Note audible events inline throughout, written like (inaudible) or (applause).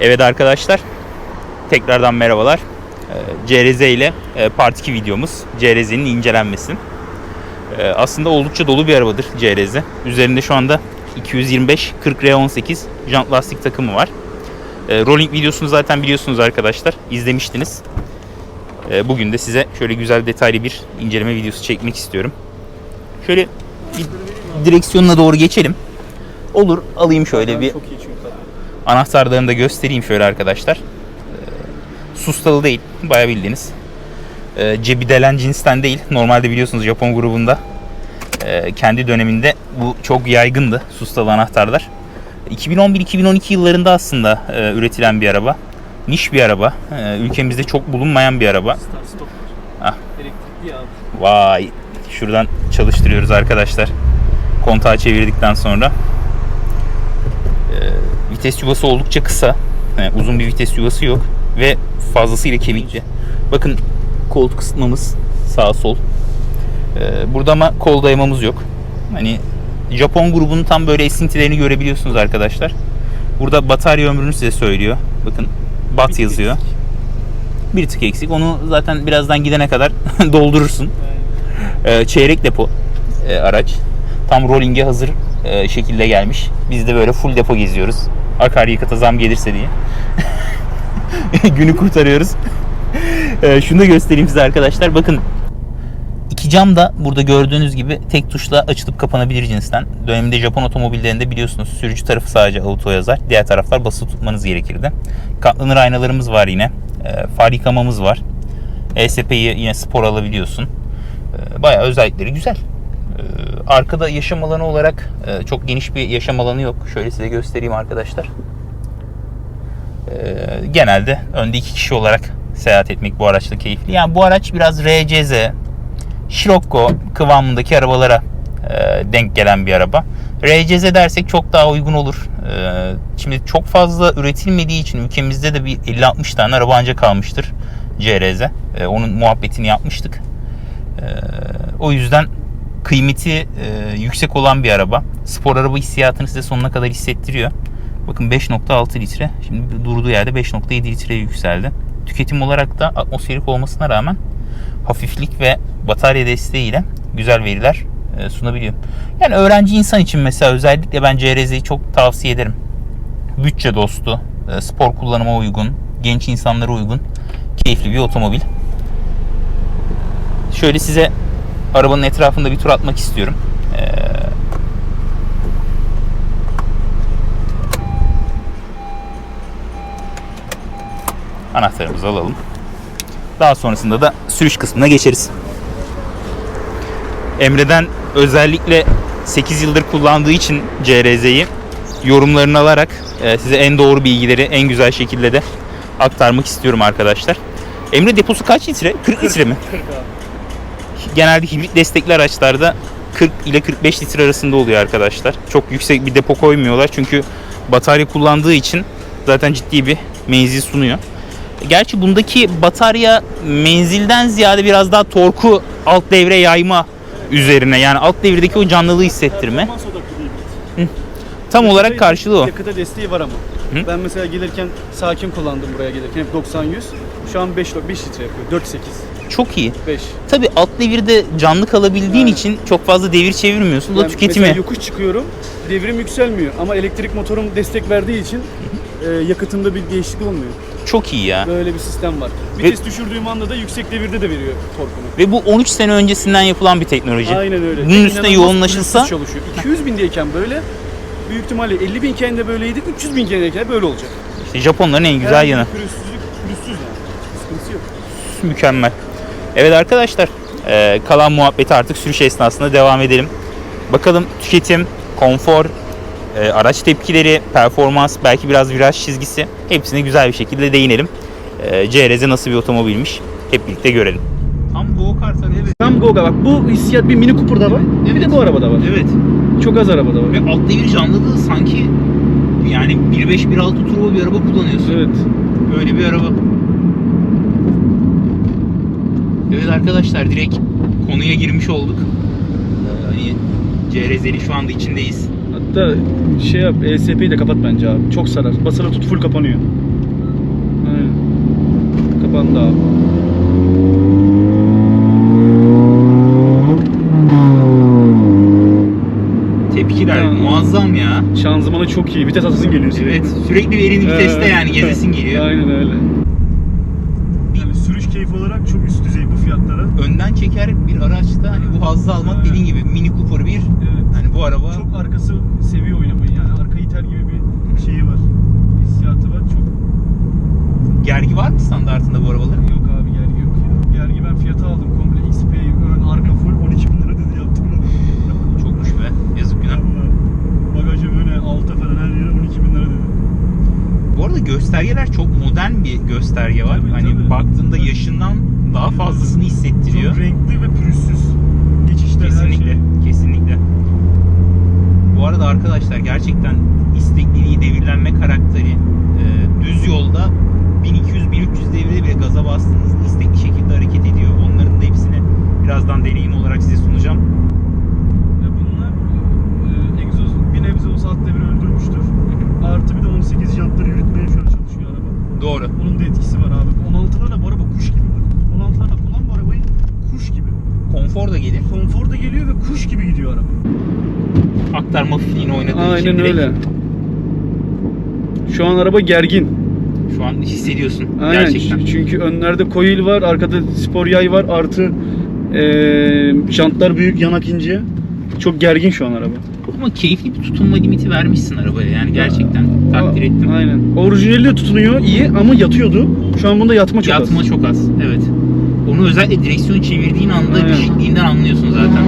Evet arkadaşlar, tekrardan merhabalar. Ee, CRZ ile e, Part 2 videomuz, CRZ'nin incelenmesi. Ee, Aslında oldukça dolu bir arabadır CRZ. Üzerinde şu anda 225 40 R18 jant lastik takımı var. Ee, Rolling videosunu zaten biliyorsunuz arkadaşlar, izlemiştiniz. Bugün de size şöyle güzel detaylı bir inceleme videosu çekmek istiyorum. Şöyle bir direksiyonuna doğru geçelim. Olur, alayım şöyle bir. Anahtarlarını da göstereyim şöyle arkadaşlar. Ee, Sustalı değil. Bayağı bildiğiniz. Ee, cebi delen cinsten değil. Normalde biliyorsunuz Japon grubunda e, kendi döneminde bu çok yaygındı. Sustalı anahtarlar. 2011-2012 yıllarında aslında e, üretilen bir araba. Niş bir araba. E, ülkemizde çok bulunmayan bir araba. Stop. Ah. Elektrikli abi. Vay. Şuradan çalıştırıyoruz arkadaşlar. Kontağı çevirdikten sonra. Vites yuvası oldukça kısa. Yani uzun bir vites yuvası yok. Ve fazlasıyla kemikli. Bakın koltuk ısıtmamız sağ sol. Ee, burada ama kol dayamamız yok. Hani Japon grubunun tam böyle esintilerini görebiliyorsunuz arkadaşlar. Burada batarya ömrünü size söylüyor. Bakın BAT yazıyor. Bir tık eksik. Onu zaten birazdan gidene kadar (laughs) doldurursun. Ee, çeyrek depo e, araç. Tam rolling'e hazır e, şekilde gelmiş. Biz de böyle full depo geziyoruz. Akaryakıta zam gelirse diye. (laughs) Günü kurtarıyoruz. (laughs) Ee, şunu da göstereyim size arkadaşlar. Bakın iki cam da burada gördüğünüz gibi tek tuşla açılıp kapanabilir cinsten. Döneminde Japon otomobillerinde biliyorsunuz sürücü tarafı sadece auto yazar. Diğer taraflar basılı tutmanız gerekirdi. Katlanır aynalarımız var yine. E, far yıkamamız var. ESP'yi yine spor alabiliyorsun. E, bayağı özellikleri güzel. E, arkada yaşam alanı olarak e, çok geniş bir yaşam alanı yok. Şöyle size göstereyim arkadaşlar. E, genelde önde iki kişi olarak seyahat etmek bu araçla keyifli. Yani bu araç biraz RCZ, Scirocco kıvamındaki arabalara e, denk gelen bir araba. RCZ dersek çok daha uygun olur. E, şimdi çok fazla üretilmediği için ülkemizde de bir 50-60 tane araba ancak kalmıştır CRZ. E, onun muhabbetini yapmıştık. E, o yüzden kıymeti e, yüksek olan bir araba. Spor araba hissiyatını size sonuna kadar hissettiriyor. Bakın 5.6 litre. Şimdi durduğu yerde 5.7 litreye yükseldi. Tüketim olarak da atmosferik olmasına rağmen hafiflik ve batarya desteğiyle güzel veriler e, sunabiliyor. Yani öğrenci insan için mesela özellikle ben CRZ'yi çok tavsiye ederim. Bütçe dostu, e, spor kullanıma uygun, genç insanlara uygun, keyifli bir otomobil. Şöyle size arabanın etrafında bir tur atmak istiyorum. Ee, anahtarımızı alalım. Daha sonrasında da sürüş kısmına geçeriz. Emre'den özellikle 8 yıldır kullandığı için CRZ'yi yorumlarını alarak e, size en doğru bilgileri en güzel şekilde de aktarmak istiyorum arkadaşlar. Emre deposu kaç litre? 40 litre mi? 40 abi. Genelde hibrit destekli araçlarda 40 ile 45 litre arasında oluyor arkadaşlar. Çok yüksek bir depo koymuyorlar çünkü batarya kullandığı için zaten ciddi bir menzil sunuyor. Gerçi bundaki batarya menzilden ziyade biraz daha torku alt devre yayma üzerine yani alt devredeki o canlılığı hissettirme. Tam olarak karşılığı o. Yakıta desteği var ama. Hı? Ben mesela gelirken sakin kullandım buraya gelirken. Hep 90-100. Şu an 5, 5 litre yapıyor. 4-8. Çok iyi. 5. Tabi alt devirde canlı kalabildiğin Evet. için çok fazla devir çevirmiyorsun. Bu da tüketimi. Mesela yokuş çıkıyorum. Devrim yükselmiyor. Ama elektrik motorum destek verdiği için e, yakıtımda bir değişiklik olmuyor. Çok iyi ya. Böyle bir sistem var. Vites düşürdüğüm anda da yüksek devirde de veriyor torkunu. Ve bu 13 sene öncesinden yapılan bir teknoloji. Aynen öyle. Bunun üstüne İnanılmaz yoğunlaşılsa pürüzsüz çalışıyor. 200 bindeyken böyle büyük ihtimalle 50 binken de böyleydi, 300 binkendeyken böyle olacak. işte Japonların en güzel Herhangi yanı. bir Pürüzsüzlük, pürüzsüz yani. Sıkıntısı yok. Mükemmel. Evet arkadaşlar e, kalan muhabbeti artık sürüş esnasında devam edelim. Bakalım tüketim, konfor, e, araç tepkileri, performans, belki biraz viraj çizgisi hepsine güzel bir şekilde değinelim. E, CRZ nasıl bir otomobilmiş hep birlikte görelim. Tam go kart evet. Tam Goga bak bu hissiyat bir Mini Cooper'da var. Bir de bu arabada var. Evet. Çok az arabada var. Ve alt devir canlılığı sanki yani 1.5 1.6 turbo bir araba kullanıyorsun. Evet. Öyle bir araba. Evet arkadaşlar direkt konuya girmiş olduk. Ee, Hani CRZ'li şu anda içindeyiz. Hatta şey yap, ESP'yi de kapat bence abi. Çok sarar. Basılı tut full kapanıyor. Kapandı abi. Tepkiler Ya. muazzam ya. Şanzımanı çok iyi. Vites atasın geliyor sürekli. Evet sürekli verimli viteste Ee, yani gezesin geliyor. Aynen öyle. Yani sürüş keyfi olarak çok üst düzey bu fiyatlara. Önden çeker bir araçta hani bu hazzı almak Evet. dediğin gibi Mini Cooper 1 Evet. hani bu araba Çok arkası seviyor oynamayı yani. Arka iter gibi bir şeyi var. Hissiyatı var. Çok gergi var mı standartında bu arabaların? yok abi gergi yok ya. Gergi ben fiyatı aldım. Komple XP ön arka full 12 bin lira dedi yaptım. Çokmuş be. Yazık günah. Bagajı öne alta falan her yere 12 bin lira dedi. Bu arada göstergeler çok modern bir gösterge var. Tabii, hani tabii. baktığında yaşından daha fazlasını hissettiriyor. Çok renkli ve pürüzsüz. Geçişler her Kesinlikle, şey. kesinlikle. Bu arada arkadaşlar gerçekten istekliliği, devirlenme karakteri e, düz yolda 1200-1300 devirde bile gaza bastığınızda istekli şekilde hareket ediyor. Onların da hepsini birazdan deneyim olarak size sunacağım. Ya bunlar e, egzoz, bir nebze olsa alt devri öldürmüştür. Artı bir de 18 jantları yürütmeye çalışıyor araba. Doğru. Onun da etkisi var abi. 16'larla bu araba kuş gibi. Bak. 16'larla kullan bu arabayı kuş gibi. Konfor da gelir. Konfor da geliyor ve kuş gibi gidiyor araba. Aktarma fiilini oynadığı için Aynen direkt öyle. Şu an araba gergin. şu an hissediyorsun. Aynen. Gerçekten. Çünkü önlerde coil var, arkada spor yay var, artı eee jantlar büyük, yanak ince. Çok gergin şu an araba. Ama keyifli bir tutunma limiti vermişsin arabaya. Yani gerçekten takdir Aa, ettim. Aynen. Orijinali de tutunuyor iyi ama yatıyordu. Şu an bunda yatma çok Yatma az. çok az. Evet. Onu özellikle direksiyon çevirdiğin anda Aynen. düşüklüğünden anlıyorsun zaten.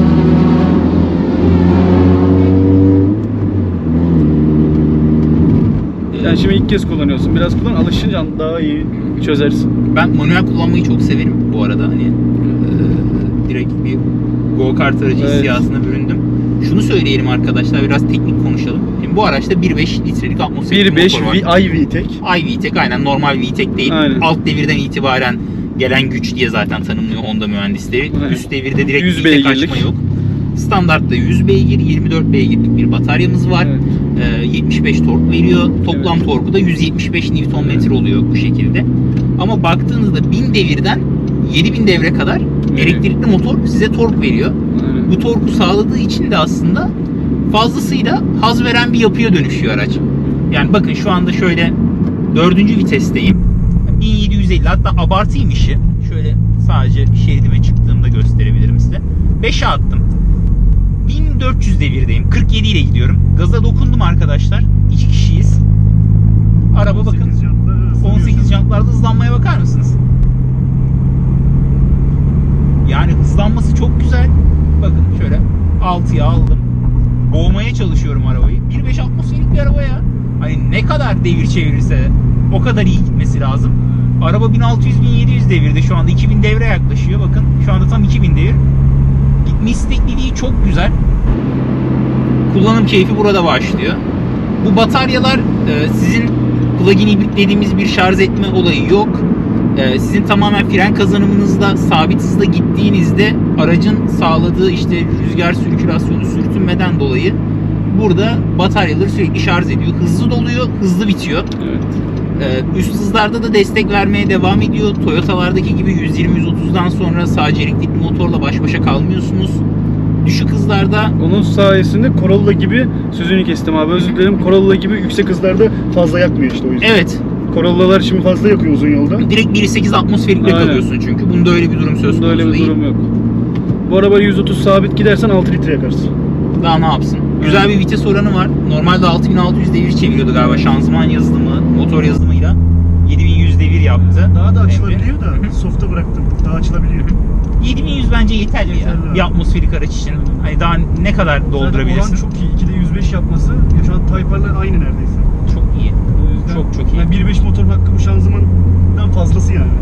Yani şimdi ilk kez kullanıyorsun. Biraz kullan, alışınca daha iyi çözersin. Ben manuel kullanmayı çok severim bu arada. Hani e, direkt bir go kart aracı Evet. hissiyatına büründüm. Şunu söyleyelim arkadaşlar biraz teknik konuşalım. Şimdi bu araçta 1.5 litrelik atmosferik 1.5 motor var. V- iVTEC. iVTEC aynen normal VTEC değil. Aynen. Alt devirden itibaren gelen güç diye zaten tanımlıyor Honda mühendisleri. Aynen. Üst devirde direkt 100 VTEC beygirlik. açma yok. Standartta 100 beygir, 24 beygirlik bir bataryamız var. Evet. Ee, 75 tork veriyor. Toplam Evet. torku da 175 Nm oluyor bu şekilde. Ama baktığınızda 1000 devirden 7000 devre kadar Evet. elektrikli motor size tork veriyor. Aynen. Bu torku sağladığı için de aslında fazlasıyla haz veren bir yapıya dönüşüyor araç. Yani bakın şu anda şöyle dördüncü vitesteyim. 1750 hatta abartayım işi. Şöyle sadece şeridime çıktığımda gösterebilirim size. 5'e attım. 1400 devirdeyim. 47 ile gidiyorum. Gaza dokundum arkadaşlar. İki kişiyiz. Araba bakın 18 jantlar hızlanıyor 18 şu an. jantlarda hızlanmaya bakar mısınız? Yani hızlanması çok güzel. Bakın şöyle 6'ya aldım. Boğmaya çalışıyorum arabayı. 1.5 atmosferik bir araba ya. Hani ne kadar devir çevirirse o kadar iyi gitmesi lazım. Araba 1600-1700 devirde şu anda 2000 devre yaklaşıyor. Bakın şu anda tam 2000 devir. Gitme çok güzel. Kullanım keyfi burada başlıyor. Bu bataryalar e, sizin plug-in hibrit dediğimiz bir şarj etme olayı yok. E, sizin tamamen fren kazanımınızda sabit hızla gittiğinizde aracın sağladığı işte rüzgar sirkülasyonu sürtünmeden dolayı burada bataryaları sürekli şarj ediyor. Hızlı doluyor, hızlı bitiyor. Evet. Ee, üst hızlarda da destek vermeye devam ediyor. Toyota'lardaki gibi 120-130'dan sonra sadece elektrikli motorla baş başa kalmıyorsunuz. Düşük hızlarda Onun sayesinde Corolla gibi sözünü kestim abi özür dilerim. Corolla gibi yüksek hızlarda fazla yakmıyor işte o yüzden. evet Corolla'lar şimdi fazla yakıyor uzun yolda. direkt 1.8 atmosferikle Aynen. kalıyorsun çünkü. Bunda öyle bir durum söz Bunda konusu öyle bir değil. durum yok. Bu araba 130 sabit gidersen 6 litre yakarsın. Daha ne yapsın? Güzel bir vites oranı var. Normalde 6600 devir çeviriyordu galiba şanzıman yazılımı, motor yazılımıyla. 7100 devir yaptı. Daha da Emre. açılabiliyor da softa bıraktım. Daha açılabiliyor. 7100 bence yeterli ya. Yeterli. Bir atmosferik araç için. Hani daha ne kadar doldurabilirsin? Zaten çok iyi. 2'de 105 yapması ya şu an Type-R'la aynı neredeyse. Çok iyi. O yüzden Çok çok iyi. Yani 1.5 motor hakkı bu şanzımandan fazlası yani.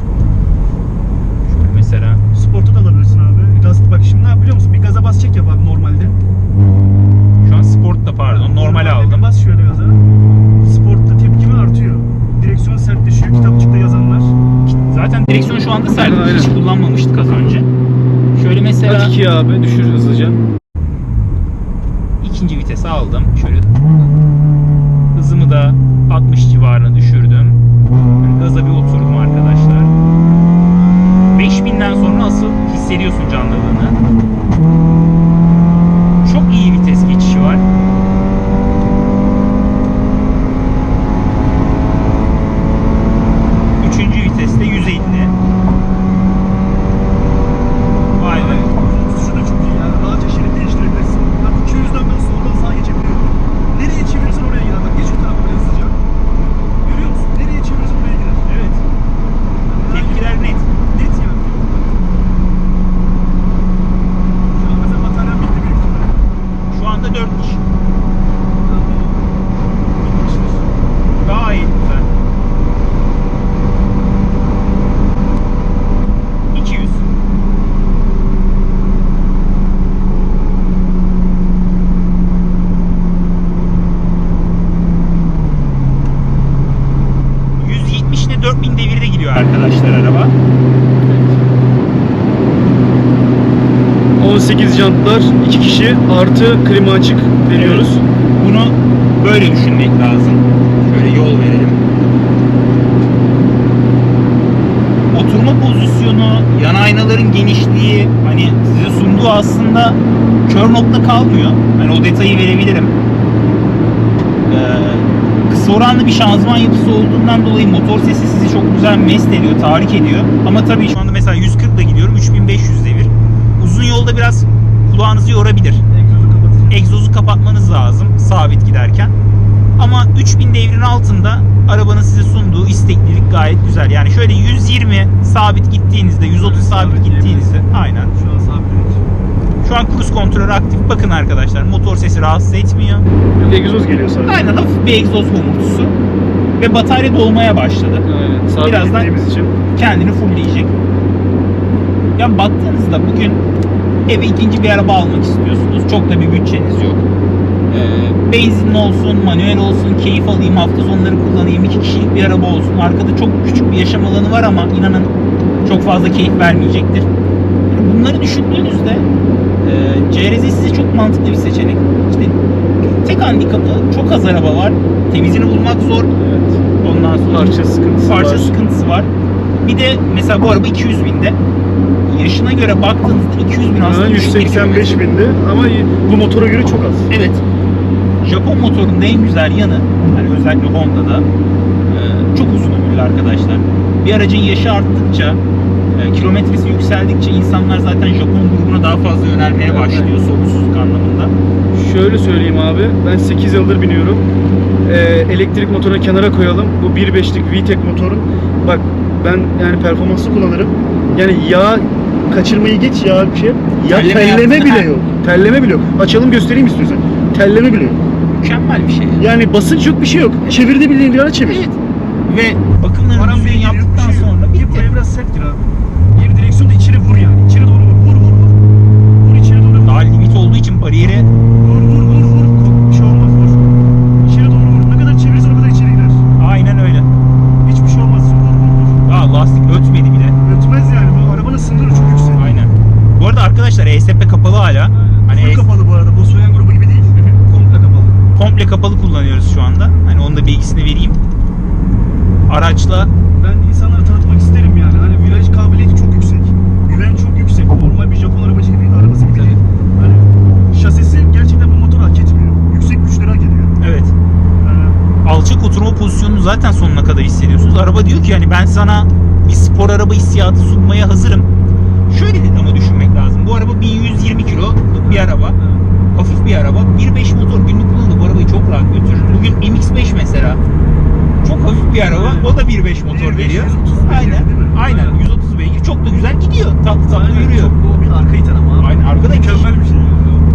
Şöyle mesela Sportu da alabilirsin abi. Gaz, bak şimdi ne yapıyor musun? Bir gaza bas çek yap abi normalde zaman sportla pardon normal aldım. Bas şöyle gaza. Sportta tepkimi artıyor. Direksiyon sertleşiyor. Kitapçıkta yazanlar. Zaten direksiyon şu anda sert. Aynen. Hiç kullanmamıştık az önce. Şöyle mesela... Kaç iki abi düşür hızlıca. İkinci vitese aldım. Şöyle hızımı da 60 civarına düşürdüm. Yani gaza bir oturdum arkadaşlar. 5000'den sonra asıl hissediyorsun canlılığını. 18 jantlar, 2 kişi artı klima açık veriyoruz. Bunu böyle düşünmek lazım. Şöyle yol verelim. Oturma pozisyonu, yan aynaların genişliği hani size sunduğu aslında kör nokta kalmıyor. Hani o detayı verebilirim. Ee, kısa oranlı bir şanzıman yapısı olduğundan dolayı motor sesi sizi çok güzel mest ediyor, tahrik ediyor. Ama tabii şu anda mesela 140 ile gidiyorum, 3500 devir. Uzun yolda biraz kulağınızı yorabilir Egzozu kapatacağım. egzozu kapatmanız lazım sabit giderken. Ama 3000 devrin altında arabanın size sunduğu isteklilik gayet güzel. Yani şöyle 120 sabit gittiğinizde, 130 Evet, sabit sabit gittiğinizde aynen. Şu an sabitledik. Şu an cruise kontrolü aktif. Bakın arkadaşlar motor sesi rahatsız etmiyor. Egzoz geliyor sadece. Aynen hafif bir egzoz homurtusu. Ve batarya dolmaya başladı. Aynen. Sabit Birazdan- için. Kendini fullleyecek. Ya baktığınızda bugün eve ikinci bir araba almak istiyorsunuz. Çok da bir bütçeniz yok. Ee, benzinli olsun, manuel olsun, keyif alayım, hafta sonları kullanayım, iki kişilik bir araba olsun. Arkada çok küçük bir yaşam alanı var ama inanın çok fazla keyif vermeyecektir. Bunları düşündüğünüzde e, CRZ size çok mantıklı bir seçenek. İşte tek handikapı çok az araba var. Temizini bulmak zor. Evet. Ondan sonra Parça sıkıntısı parça var. sıkıntısı var. Bir de mesela bu araba 200 binde. Yaşına göre baktığınızda 200 bin aslında bir 185 kilometre. bindi ama bu motora göre çok az. Evet. Japon motorunda en güzel yanı, hani özellikle Honda'da e, çok uzun ömürlü arkadaşlar. Bir aracın yaşı arttıkça, e, kilometresi yükseldikçe insanlar zaten Japon grubuna daha fazla yönelmeye başlıyor sorunsuzluk anlamında. Şöyle söyleyeyim abi, ben 8 yıldır biniyorum. Ee, elektrik motorunu kenara koyalım. Bu 1.5'lik VTEC motorun. Bak ben yani performanslı kullanırım. Yani yağ kaçırmayı geç ya bir şey. Ya Telleme telleme, yaptın, bile yok. Telleme bile yok. Açalım göstereyim istiyorsan. Telleme bile yok. Mükemmel bir şey. Yani basınç yok bir şey yok. Çevirdi bildiğin yana çevir. Evet. Ve bakımlarını düzgün yaptıktan sonra bitti. Buraya biraz serttir abi. Geri direksiyonu da içeri vur yani. İçeri doğru vur. Vur vur vur. Vur içeri doğru vur. Daha limit olduğu için bariyere Vur vur vur vur. Bir şey olmaz vur. İçeri doğru vur. Ne kadar çevirirsen o kadar içeri gider. aynen öyle. Hiçbir şey olmaz. Vur vur vur. Daha lastik ötmedi bile. Ötmez yani. Bu arabanın sınırı çok yüksek. Aynen. Bu arada arkadaşlar ESP kapalı hala. Hani Full kapalı bu arada. Volkswagen grubu gibi değil. (laughs) Komple kapalı. komple kapalı kullanıyoruz şu anda. Hani onun da bilgisini vereyim. Araçla Ben insanlara tanıtmak isterim yani. Hani viraj kabiliyeti çok yüksek. Güven çok yüksek. Normal bir Japon arabacı gibi arabası gibi değil. Hani şasisi gerçekten bu motor hak etmiyor. Yüksek güçleri hak ediyor. evet Ee, alçak oturma pozisyonunu zaten sonuna kadar hissediyorsunuz. Araba diyor ki hani ben sana bir spor araba hissiyatı sunmaya hazırım. Şöyle de ama düşünmek lazım. Bu araba 1120 kilo bir araba. Hafif bir araba. 1.5 motor günlük kullanımda bu arabayı çok rahat götürür. Bugün MX-5 mesela. Çok hafif bir araba. O da 1.5 motor 1.5, veriyor. 130 beygir Aynen. Aynen. 130 beygir. Çok da güzel gidiyor. Tatlı tatlı Aynen, yürüyor. Çok, o bir arka iten ama. Aynen. Arkada Mükemmel bir şey.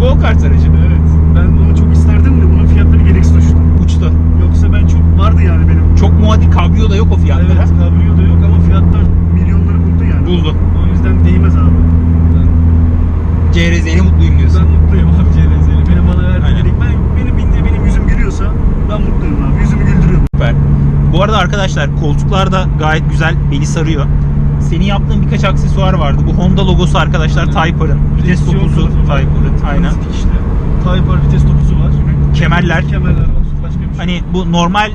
Go kart aracı. Evet. Ben onu çok isterdim de bunun fiyatları gereksiz uçtu. Uçtu. Yoksa ben çok vardı yani benim. Çok muadil kabrio da yok o fiyatlara. Evet, kabrio da yok ama fiyatlar milyonları buldu yani. Buldu. O yüzden değmez abi. CRZ'yle mutluyum diyorsun. ben mutluyum abi CLZ'li. Beni bana verdi Aynen. dedik. Ben, beni bindi, benim yüzüm gülüyorsa ben mutluyum abi. Yüzümü güldürüyor. Süper. Bu arada arkadaşlar koltuklar da gayet güzel beni sarıyor. Senin yaptığın birkaç aksesuar vardı. Bu Honda logosu arkadaşlar. Type-R'ın. Vites topuzu. Type-R'ın. Aynen. İşte. Type R vites topuzu var. Kemerler. Kemerler var. Başka bir şey. Hani bu normal e,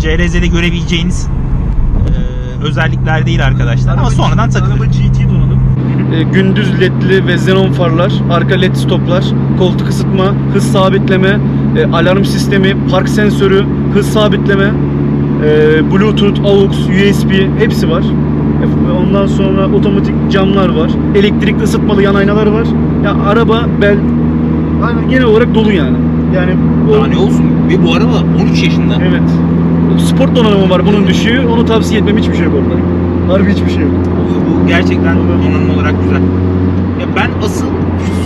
CRZ'de görebileceğiniz e, özellikler değil arkadaşlar. Ama Araba- sonradan takılır. Araba GT. E, gündüz ledli ve xenon farlar, arka led stoplar, koltuk ısıtma, hız sabitleme, e, alarm sistemi, park sensörü, hız sabitleme, e, Bluetooth, AUX, USB hepsi var. Ondan sonra otomatik camlar var. Elektrikli ısıtmalı yan aynalar var. Ya araba bel Aynen genel olarak dolu yani. Yani o, Daha ne olsun? Ve bu araba 13 yaşında. evet. Sport donanımı var bunun düşüğü. Onu tavsiye etmem hiçbir şey yok orada. Harbi hiçbir şey yok. Bu gerçekten donanım olarak güzel. Ya ben asıl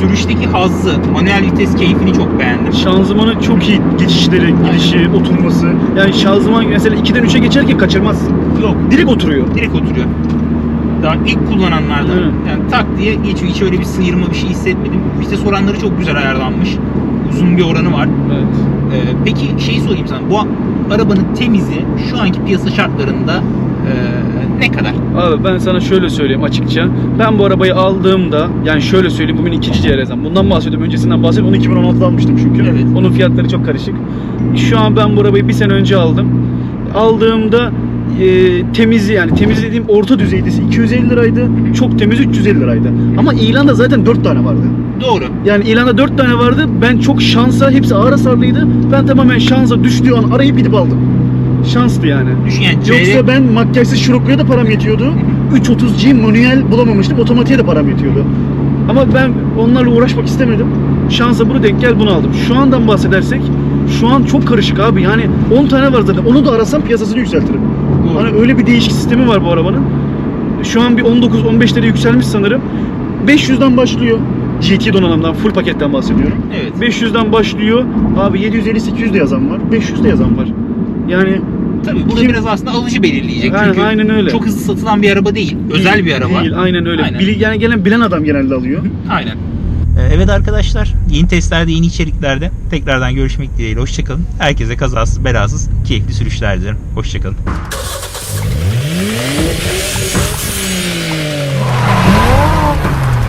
sürüşteki hazzı, manuel vites keyfini çok beğendim. Şanzımanı çok iyi geçişleri, gidişi, oturması. Yani şanzıman mesela 2'den 3'e geçerken kaçırmaz. Yok, Direkt oturuyor. direkt oturuyor. Daha ilk kullananlardan yani tak diye geçiyor. Hiç öyle bir sıyırma bir şey hissetmedim. Vites oranları çok güzel ayarlanmış. Uzun bir oranı var. Evet. Ee, peki şeyi sorayım sana. Bu arabanın temizi şu anki piyasa şartlarında e, ne kadar? Abi ben sana şöyle söyleyeyim açıkça. Ben bu arabayı aldığımda yani şöyle söyleyeyim bugün ikinci CRZ'm. Bundan bahsediyorum. Öncesinden bahsediyorum. Onu 2016'da almıştım çünkü. Evet. Onun fiyatları çok karışık. Şu an ben bu arabayı bir sene önce aldım. Aldığımda e, temizi yani temiz dediğim orta düzeydi 250 liraydı. Çok temiz 350 liraydı. Ama ilanda zaten 4 tane vardı. Doğru. Yani ilanda 4 tane vardı. Ben çok şansa hepsi ağır hasarlıydı. Ben tamamen şansa düştüğü an arayıp gidip aldım. Şanslı yani. Düşün yani Yoksa ben makyajsız şurokluya da param yetiyordu. 330G manuel bulamamıştım. Otomatiğe de param yetiyordu. Ama ben onlarla uğraşmak istemedim. Şansa bunu denk gel bunu aldım. Şu andan bahsedersek şu an çok karışık abi. Yani 10 tane var zaten. Onu da arasam piyasasını yükseltirim. Hani öyle bir değişik sistemi var bu arabanın. Şu an bir 19-15 lira yükselmiş sanırım. 500'den başlıyor. GT donanımdan, full paketten bahsediyorum. Evet. 500'den başlıyor. Abi 750-800 de yazan var. 500 de yazan var. Yani Tabii burada Kim- biraz aslında alıcı belirleyecek. Aynen, Çünkü aynen öyle. çok hızlı satılan bir araba değil. Özel bir araba. Değil, aynen öyle. Aynen. Bili- yani gelen bilen adam genelde alıyor. (laughs) Aynen. Ee, Evet arkadaşlar, yeni testlerde, yeni içeriklerde tekrardan görüşmek dileğiyle. Hoşçakalın. Herkese kazasız, belasız, keyifli sürüşler dilerim. Hoşçakalın.